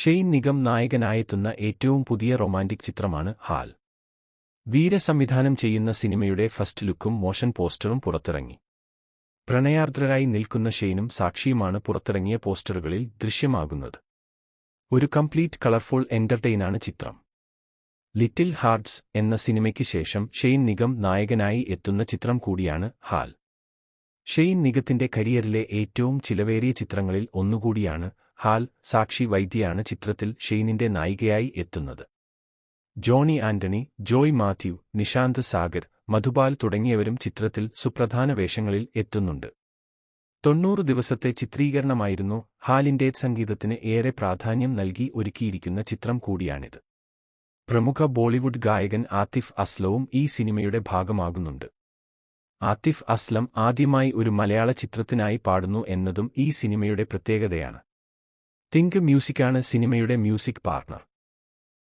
Shane Nigam നായകനായെത്തുന്ന ഏറ്റവും പുതിയ romantic ചിത്രമാണ് ഹാൽ. വീര സംവിധാനം ചെയ്യുന്ന സിനിമയുടെ ഫസ്റ്റ് ലുക്കും മോഷൻ പോസ്റ്ററും പുറത്തിറങ്ങി. പ്രണയാർദ്രരായി നിൽക്കുന്ന ഷെയ്നും സാക്ഷിയുമാണ് പുറത്തിറങ്ങിയ പോസ്റ്ററുകളിൽ ദൃശ്യമാകുന്നത്. ഒരു കംപ്ലീറ്റ് കളർഫുൾ എന്റർടൈനാണ് ചിത്രം. ലിറ്റിൽ ഹാർട്സ് എന്ന സിനിമയ്ക്ക് ശേഷം ഷെയ്ൻ നിഗം നായകനായി എത്തുന്ന ചിത്രം കൂടിയാണ് ഹാൽ. ഷെയ്ൻ നിഗത്തിന്റെ കരിയറിലെ ഏറ്റവും ചിലവേറിയ ചിത്രങ്ങളിൽ ഒന്നുകൂടിയാണ് ഹാൽ സാക്ഷി വൈദ്യയാണ് ചിത്രത്തിൽ ഷെയ്നിന്റെ നായികയായി എത്തുന്നത്. ജോണി ആന്റണി ജോയ് മാത്യു നിഷാന്ത് സാഗർ മധുപാൽ തുടങ്ങിയവരും ചിത്രത്തിൽ സുപ്രധാന വേഷങ്ങളിൽ എത്തുന്നുണ്ട്. തൊണ്ണൂറ് ദിവസത്തെ ചിത്രീകരണമായിരുന്നു ഹാലിന്റെ സംഗീതത്തിന് ഏറെ പ്രാധാന്യം നൽകി ഒരുക്കിയിരിക്കുന്ന ചിത്രം കൂടിയാണിത്. പ്രമുഖ ബോളിവുഡ് ഗായകൻ ആതിഫ് അസ്ലവും ഈ സിനിമയുടെ ഭാഗമാകുന്നുണ്ട്. ആതിഫ് അസ്ലം ആദ്യമായി ഒരു മലയാള ചിത്രത്തിനായി പാടുന്നു എന്നതും ഈ സിനിമയുടെ പ്രത്യേകതയാണ്. തിങ്ക് മ്യൂസിക്കാണ് സിനിമയുടെ മ്യൂസിക് പാർട്ണർ.